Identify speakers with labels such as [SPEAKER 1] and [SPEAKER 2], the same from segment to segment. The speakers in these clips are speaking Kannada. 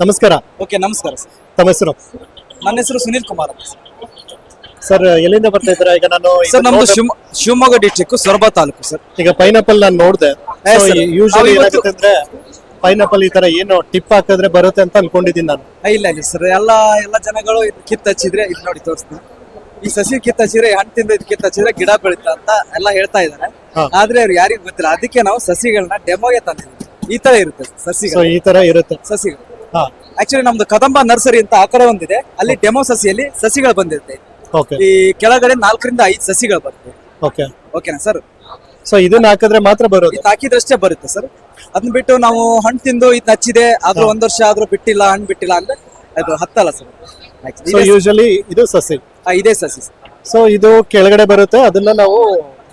[SPEAKER 1] ನಮಸ್ಕಾರ.
[SPEAKER 2] ಓಕೆ ನಮಸ್ಕಾರ ಸರ್.
[SPEAKER 1] ತಮ್ಮ ಹೆಸರು?
[SPEAKER 2] ನನ್ನ ಹೆಸರು ಸುನೀಲ್ ಕುಮಾರ್ ಅಂತ
[SPEAKER 1] ಸರ್. ಎಲ್ಲಿಂದ ಬರ್ತಾ ಇದ್ದೀರಾ? ಈಗ ನಾನು
[SPEAKER 2] ಸರ್ ನಮ್ದು
[SPEAKER 1] ನೋಡ್ದೆ-
[SPEAKER 2] ಶಿವಮ- ಶಿವಮೊಗ್ಗ ಡಿಸ್ಟಿಕ್ ಸೊರಬ ತಾಲೂಕು ಸರ್.
[SPEAKER 1] ಈಗ ಪೈನಾಪಲ್ ನಾನು ನೋಡಿದೆ. ಯೂಶಲಿ
[SPEAKER 2] ಇವತ್ತು-
[SPEAKER 1] ಏನಾಗುತ್ತೆ ಅಂದ್ರೆ ಪೈನಾಪಲ್ ಈ ತರ ಏನು ಟಿಪ್ ಹಾಕಿದ್ರೆ ಬರುತ್ತೆ ಅಂತ ಅನ್ಕೊಂಡಿದ್ದೀನಿ ನಾನು.
[SPEAKER 2] ಆ, ಇಲ್ಲ ಇಲ್ಲ ಸರ್. ಎಲ್ಲ ಎಲ್ಲ ಜನಗಳು ಇದು ಕಿತ್ತು ಹಚ್ಚಿದ್ರೆ ಇದು ನೋಡಿ ತೋರಿಸ್ತೀನಿ. ಈ ಸಸಿ ಕಿತ್ತ ಹಚ್ಚಿದ್ರೆ ಹಣ್ಣು ತಿಂದ ಇದು ಕಿತ್ತ ಹಚ್ಚಿದ್ರೆ ಗಿಡ ಬೆಳೀತ ಅಂತ ಎಲ್ಲ ಹೇಳ್ತಾ ಇದ್ದಾರೆ.
[SPEAKER 1] ಹಾ.
[SPEAKER 2] ಆದ್ರೆ ಅವ್ರು ಯಾರಿಗೂ ಗೊತ್ತಿಲ್ಲ. ಅದಕ್ಕೆ ನಾವು ಸಸಿಗಳನ್ನ ಡೆಮೋಗೆ ತಂದಿದ್ದೀವಿ. ಈ ತರ ಇರುತ್ತೆ
[SPEAKER 1] ಸೊ
[SPEAKER 2] ಸಸಿಗಳು.
[SPEAKER 1] ಈ ತರ ಇರುತ್ತೆ.
[SPEAKER 2] ಸಸಿಗಳು. ಆಕ್ಚುಲಿ ನಮ್ದು ಕದಂಬ ನರ್ಸರಿ ಅಂತ ಆ ಕಡೆ ಒಂದಿದೆ. ಅಲ್ಲಿ ಡೆಮೋ ಸಸಿಯಲ್ಲಿ ಸಸಿಗಳು ಬಂದಿರುತ್ತೆ.
[SPEAKER 1] ಓಕೆ
[SPEAKER 2] ಈ ಕೆಳಗಡೆ ನಾಲ್ಕರಿಂದ ಐದು ಸಸಿಗಳು ಬರುತ್ತೆ.
[SPEAKER 1] ಓಕೆ
[SPEAKER 2] ಓಕೆನಾ ಸರ್
[SPEAKER 1] ಸೊ ಇದನ್ನ ಹಾಕಿದ್ರೆ ಮಾತ್ರ ಬರೋದು?
[SPEAKER 2] ಇದು ಹಾಕಿದ್ರಷ್ಟೇ ಬರುತ್ತೆ ಸರ್ ಅದನ್ನ ಬಿಟ್ಟು ನಾವು ಹಣ್ಣು ತಿಂದು ಇದು ಹಚ್ಚಿದೆ. ಆದ್ರೂ ಒಂದ್ ವರ್ಷ ಆದ್ರೂ ಬಿಟ್ಟಿಲ್ಲ ಹಣ್ಣು ಬಿಟ್ಟಿಲ್ಲ ಅಂದ್ರೆ ಅದು ಹತ್ತಲ್ಲ ಸರ್
[SPEAKER 1] ಸೊ ಯೂಶಲಿ ಇದು ಸಸಿ.
[SPEAKER 2] ಇದೇ ಸಸಿ ಸರ್
[SPEAKER 1] ಸೊ ಇದು ಕೆಳಗಡೆ ಬರುತ್ತೆ. ಅದನ್ನ ನಾವು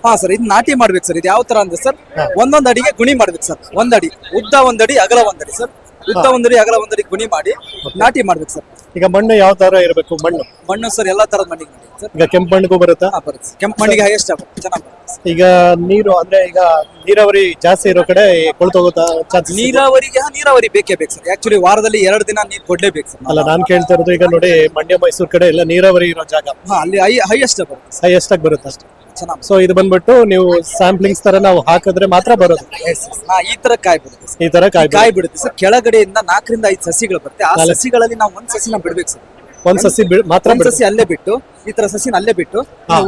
[SPEAKER 2] ಹಾ ಸರ್ ಇದು ನಾಟಿ ಮಾಡ್ಬೇಕು ಸರ್ ಇದು ಯಾವ ತರ ಅಂದ್ರೆ ಸರ್ ಒಂದೊಂದ್ ಅಡಿಗೆ ಗುಣಿ ಮಾಡ್ಬೇಕು ಸರ್ ಒಂದ್ ಅಡಿ ಉದ್ದ ಒಂದ್ ಅಡಿ ಅಗಲ ಒಂದ್ ಅಡಿ ಸರ್ ಉದ್ದ ಒಂದರಿ ಅಗಲ ಒಂದರಿ ಗುಣಿ ಮಾಡಿ ನಾಟಿ ಮಾಡ್ಬೇಕು ಸರ್.
[SPEAKER 1] ಈಗ ಮಣ್ಣು ಯಾವ ತರ ಇರಬೇಕು ಮಣ್ಣು?
[SPEAKER 2] ಮಣ್ಣು ಸರ್ ಎಲ್ಲಾ ತರದ ಮಣ್ಣಿಗೆ ಮಾಡಿ ಸರ್.
[SPEAKER 1] ಈಗ ಕೆಂಪು ಮಣ್ಣಿಗೂ ಬರುತ್ತಾ?
[SPEAKER 2] ಹಾ ಬರುತ್ತೆ. ಕೆಂಪು ಮಣ್ಣಿಗೆ ಹೈಯೆಸ್ಟ್ ಆಗುತ್ತೆ. ಚೆನ್ನಾಗಿ ಬರುತ್ತೆ.
[SPEAKER 1] ಈಗ ನೀರು ಅಂದ್ರೆ ಈಗ ನೀರಾವರಿ ಜಾಸ್ತಿ ಇರೋ ಕಡೆ ಕೊಳ್ತೋಗುತ್ತಾ ಚಾನ್ಸಸ್
[SPEAKER 2] ನೀರಾವರಿಗೆ ಹಾ, ನೀರಾವರಿ ಬೇಕೇ ಬೇಕು ಸರ್. ಆಕ್ಚುಲಿ ವಾರದಲ್ಲಿ ಎರಡು ದಿನ ನೀರು ಕೊಡ್ಲೇಬೇಕು ಸರ್.
[SPEAKER 1] ಅಲ್ಲ ನಾನ್ ಕೇಳ್ತಾ ಇರೋದು ಈಗ ನೋಡಿ ಮಂಡ್ಯ ಮೈಸೂರು ಕಡೆ ಎಲ್ಲ ನೀರಾವರಿ ಇರೋ ಜಾಗ.
[SPEAKER 2] ಹಾ ಅಲ್ಲಿ ಹೈಯೆಸ್ಟ್ ಬರುತ್ತೆ.
[SPEAKER 1] ಹೈಯೆಸ್ಟ್ ಆಗಿ ಬರುತ್ತೆ? ಅಷ್ಟೇ
[SPEAKER 2] ಚೆನ್ನಾಗಿ
[SPEAKER 1] ಸೊ ಇದು ಬಂದ್ಬಿಟ್ಟು ನೀವು ಸ್ಯಾಂಪ್ಲಿಂಗ್ಸ್ ತರ ನಾವು ಹಾಕಿದ್ರೆ ಮಾತ್ರ ಬರೋದು.
[SPEAKER 2] ಈ ತರ ಕಾಯಿ ಬಿಡುತ್ತೆ
[SPEAKER 1] ಈ ತರ ಕಾಯಿ
[SPEAKER 2] ಕಾಯಿ ಬಿಡುತ್ತೆ ಸರ್. ಕೆಳಗಡೆಯಿಂದ ನಾಲ್ಕರಿಂದ ಐದು ಸಸಿಗಳು ಬರುತ್ತೆ. ಆ ಸಸಿಗಳಲ್ಲಿ ನಾವು ಒಂದ್ ಸಸಿನ ಬಿಡ್ಬೇಕು ಸರ್.
[SPEAKER 1] ಒಂದ್ ಸಸಿ ಮಾತ್ರ
[SPEAKER 2] ಸಸಿ ಅಲ್ಲೇ ಬಿಟ್ಟು ಈ ತರ ಸಸಿನ ಅಲ್ಲೇ ಬಿಟ್ಟು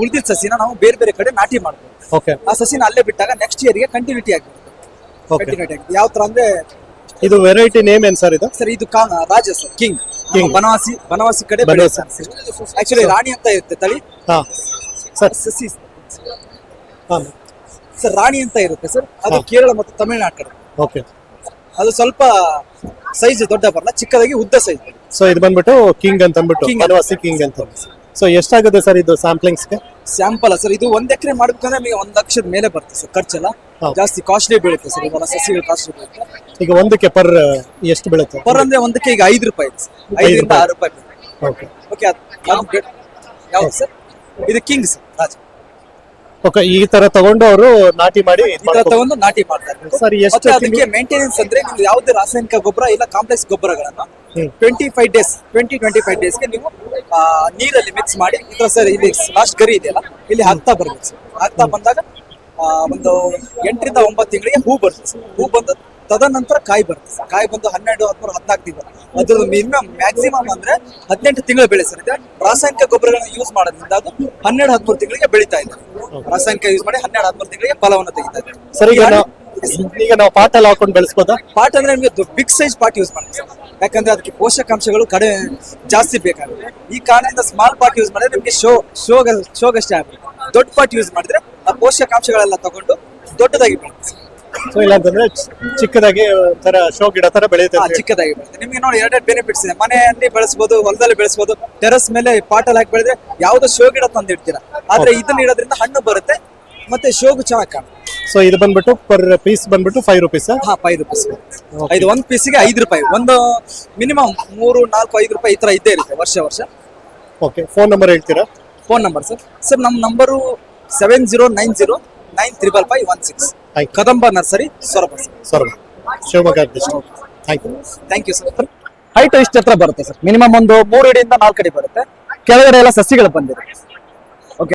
[SPEAKER 2] ಉಳಿದಿದ್ದ ಸಸಿನ ನಾವು ಬೇರೆ ಬೇರೆ ಕಡೆ ನಾಟಿ ಮಾಡ್ಬೋದು.
[SPEAKER 1] ಓಕೆ
[SPEAKER 2] ಆ ಸಸಿನ ಅಲ್ಲೇ ಬಿಟ್ಟಾಗ ನೆಕ್ಸ್ಟ್ ಇಯರ್ಗೆ ಕಂಟಿನ್ಯೂಟಿ ಆಗಿರುತ್ತೆ ಕಂಟಿನ್ಯೂಟಿ ಯಾವ ತರ ಅಂದ್ರೆ
[SPEAKER 1] ಇದು ವೆರೈಟಿ ನೇಮ್ ಏನ್ ಸರ್ ಇದು?
[SPEAKER 2] ಸರ್ ಇದು Raja sir king
[SPEAKER 1] king
[SPEAKER 2] Banavasi Banavasi ಕಡೆ. ಆಕ್ಚುಲಿ ರಾಣಿ ಅಂತ ಇರುತ್ತೆ ತಳಿ.
[SPEAKER 1] ಹಾ. ಸರ್.
[SPEAKER 2] ಸಸಿ
[SPEAKER 1] ಹಾ
[SPEAKER 2] ಸರ್ ರಾಣಿ ಅಂತ ಇರುತ್ತೆ ಸರ್. ಅದು ಕೇರಳ ಮತ್ತು ತಮಿಳುನಾಡು ಕಡೆ.
[SPEAKER 1] ಓಕೆ.
[SPEAKER 2] ಅದು ಸ್ವಲ್ಪ ಸೈಜ್ ದೊಡ್ಡ ಬರಲ್ಲ ಚಿಕ್ಕದಾಗಿ ಉದ್ದ ಸೈಜ್
[SPEAKER 1] ಸೊ ಇದು ಬಂದ್ಬಿಟ್ಟು ಕಿಂಗ್ ಅಂತ ಅಂದ್ಬಿಟ್ಟು
[SPEAKER 2] King.
[SPEAKER 1] ಬನವಾಸಿ ಕಿಂಗ್ ಅಂತ ಸೊ ಎಷ್ಟಾಗುತ್ತೆ ಸರ್ ಇದು ಸ್ಯಾಂಪ್ಲಿಂಗ್ಸ್ಗೆ
[SPEAKER 2] ಸ್ಯಾಂಪಲ್ ಸರ್ ಇದು ಒಂದ್ ಎಕರೆ ಮಾಡ್ಬೇಕಂದ್ರೆ ನಿಮಗೆ ಒಂದ್ ಲಕ್ಷದ ಮೇಲೆ ಬರುತ್ತೆ ಸರ್ ಖರ್ಚೆಲ್ಲ
[SPEAKER 1] ಹೌದು.
[SPEAKER 2] ಜಾಸ್ತಿ ಕಾಸ್ಟ್ಲಿ ಬೀಳುತ್ತೆ ಸರ್ ಇವೆಲ್ಲ ಸಸಿಗಳು ಕಾಸ್ಟ್ಲಿ ಬೀಳುತ್ತೆ.
[SPEAKER 1] ಈಗ ಒಂದಕ್ಕೆ ಪರ್ ಎಷ್ಟು ಬೀಳುತ್ತೆ?
[SPEAKER 2] ಪರ್ ಅಂದ್ರೆ ಒಂದಕ್ಕೆ ಈಗ ಐದು ರೂಪಾಯಿ ಇದೆ ಐದರಿಂದ
[SPEAKER 1] ರೂಪಾಯಿ.
[SPEAKER 2] ಆರು ರೂಪಾಯಿ
[SPEAKER 1] ಓಕೆ.
[SPEAKER 2] ಓಕೆ ಯಾವ್ದು ಸರ್? ಇದು ಕಿಂಗ್ ಸರ್ ರಾಜ.
[SPEAKER 1] ಓಕೆ ಈ ತರ ತಗೊಂಡು ಅವರು ನಾಟಿ ಮಾಡಿ ಇದ್
[SPEAKER 2] ಈ ತರ
[SPEAKER 1] ಮಾಡ್ಕೊ-
[SPEAKER 2] ತಗೊಂಡು ನಾಟಿ ಮಾಡ್ತಾರೆ.
[SPEAKER 1] ಸರ್, ಎಷ್ಟು
[SPEAKER 2] ಮತ್ತೆ ಅದಕ್ಕೆ ಮೇಂಟೆನೆನ್ಸ್ ಅಂದ್ರೆ ನೀವು ಯಾವುದೇ ರಾಸಾಯನಿಕ ಗೊಬ್ಬರ ಇಲ್ಲ ಕಾಂಪ್ಲೆಕ್ಸ್ ಗೊಬ್ಬರಗಳನ್ನ
[SPEAKER 1] ಹ್ಮ್.
[SPEAKER 2] Twenty five days twenty twenty five ಡೇಸ್ಗೆ ನೀವು ಆ, ನೀರಲ್ಲಿ ಮಿಕ್ಸ್ ಮಾಡಿ ಇದ್ರ ಸರ್ ಇಲ್ಲಿ ಲಾಸ್ಟ್ ಗರಿ ಇದೆಯಲ್ಲ ಇಲ್ಲಿ ಹಾಕ್ತಾ ಬರ್ಬೇಕು ಸರ್. ಹಾಕ್ತಾ ಬಂದಾಗ ಆ, ಒಂದು ಎಂಟರಿಂದ ಒಂಬತ್ತು ತಿಂಗಳಿಗೆ ಹೂ ಬರ್ತದೆ ಸರ್. ಹೂ ಬಂದ ತದನಂತರ ಕಾಯಿ ಬರ್ತದೆ ಕಾಯಿ ಬಂದು ಹನ್ನೆರಡು ಹದಿಮೂರು ಹದಿನಾಲ್ಕು ತಿಂಗಳು. ಅದ್ರದ್ದು ಮಿನಿಮಮ್ ಮ್ಯಾಕ್ಸಿಮಮ್ ಅಂದ್ರೆ ಹದಿನೆಂಟು ತಿಂಗಳು ಬೆಳೆ ಸರ್. ಇದೆ ರಾಸಾಯನಿಕ ಗೊಬ್ಬರಗಳನ್ನ ಯೂಸ್ ಮಾಡೋದ್ರಿಂದ ಅದು ಹನ್ನೆರಡು ಹದಿಮೂರು ತಿಂಗಳಿಗೆ ಬೆಳೀತಾ ಇದೆ. ರಾಸಾಯನಿಕ ಯೂಸ್ ಮಾಡಿ ಹನ್ನೆರಡು ಹದಿಮೂರು ತಿಂಗಳಿಗೆ ಫಲವನ್ನು ತೆಗಿತಾ ಇದೆ.
[SPEAKER 1] ಸರಿ ಈಗ ನಾವು ಪಾಟ್ ಎಲ್ಲ ಹಾಕೊಂಡು ಬೆಳೆಸ್ಬೋದಾ?
[SPEAKER 2] ಪಾಟ್ ಅಂದ್ರೆ ನಿಮಗೆ ಬಿಗ್ ಸೈಜ್ ಪಾಟ್ ಯೂಸ್ ಮಾಡ್ತೀವಿ ಯಾಕಂದ್ರೆ ಅದಕ್ಕೆ ಪೋಷಕಾಂಶಗಳು ಕಡೆ ಜಾಸ್ತಿ ಬೇಕಾಗುತ್ತೆ. ಈ ಕಾರಣದಿಂದ ಸ್ಮಾಲ್ ಪಾಟ್ ಯೂಸ್ ಮಾಡಿದ್ರೆ ನಿಮಗೆ ಶೋ ಶೋಗ ಶೋಗಷ್ಟೇ ಆಗುತ್ತೆ. ದೊಡ್ಡ ಪಾಟ್ ಯೂಸ್ ಮಾಡಿದ್ರೆ ಆ ಪೋಷಕಾಂಶಗಳೆಲ್ಲ ತಗೊಂಡು ದೊಡ್ಡದಾಗಿ ಬೆಳೆಯುತ್ತೆ.
[SPEAKER 1] ಸೊ ಇಲ್ಲ ಅಂತಂದ್ರೆ ಚಿಕ್ಕದಾಗಿ ತರ ಶೋ ಗಿಡ ತರ ಬೆಳೆಯುತ್ತೆ.
[SPEAKER 2] ಚಿಕ್ಕದಾಗಿ ಬೆಳೆಯುತ್ತೆ. ನಿಮಗೆ ನೋಡಿ ಎರಡೆರಡು ಬೆನಿಫಿಟ್ಸ್ ಇದೆ. ಮನೆಯಲ್ಲಿ ಬೆಳೆಸಬಹುದು ಹೊಲದಲ್ಲಿ ಬೆಳೆಸಬಹುದು ಟೆರಸ್ ಮೇಲೆ ಪಾಟಲ್ ಹಾಕಿ ಬೆಳೆದ್ರೆ ಯಾವುದೋ ಶೋ ಗಿಡ ತಂದು ಇಡ್ತೀರಾ ಆದ್ರೆ ಇದನ್ನ ಇಡೋದ್ರಿಂದ ಹಣ್ಣು ಬರುತ್ತೆ ಮತ್ತೆ ಶೋಗು ಚೆನ್ನಾಗಿ ಕಾಣುತ್ತೆ.
[SPEAKER 1] ಸೊ ಇದು ಬಂದ್ಬಿಟ್ಟು ಪರ್ ಪೀಸ್ ಬಂದ್ಬಿಟ್ಟು ಫೈವ್ ರುಪೀಸ್
[SPEAKER 2] ಹಾ ಫೈವ್ ರುಪೀಸ್ ಇದು ಒಂದು ಪೀಸಿಗೆ ಐದು ರೂಪಾಯಿ. ಒಂದು ಮಿನಿಮಮ್ ಮೂರು ನಾಲ್ಕು ಐದು ರೂಪಾಯಿ ಈ ತರ ಇದ್ದೇ ಇರುತ್ತೆ ವರ್ಷ ವರ್ಷ.
[SPEAKER 1] ಓಕೆ ಫೋನ್ ನಂಬರ್ ಹೇಳ್ತೀರಾ?
[SPEAKER 2] ಫೋನ್ ನಂಬರ್ ಸರ್ ಸರ್ ನಮ್ಮ number seven zero nine zero nine triple five one six
[SPEAKER 1] Thank.
[SPEAKER 2] Kadamba nursery Soraba sir
[SPEAKER 1] sir Shivamogga district thank you
[SPEAKER 2] thank you sir height ಇಷ್ಟ ಹತ್ರ ಬರುತ್ತೆ ಸರ್ ಮಿನಿಮಮ್ ಒಂದು ಮೂರು ಅಡಿಯಿಂದ ನಾಲ್ಕು ಅಡಿ ಬರುತ್ತೆ. ಕೆಳಗಡೆ ಎಲ್ಲ ಸಸಿಗಳು ಬಂದಿದೆ.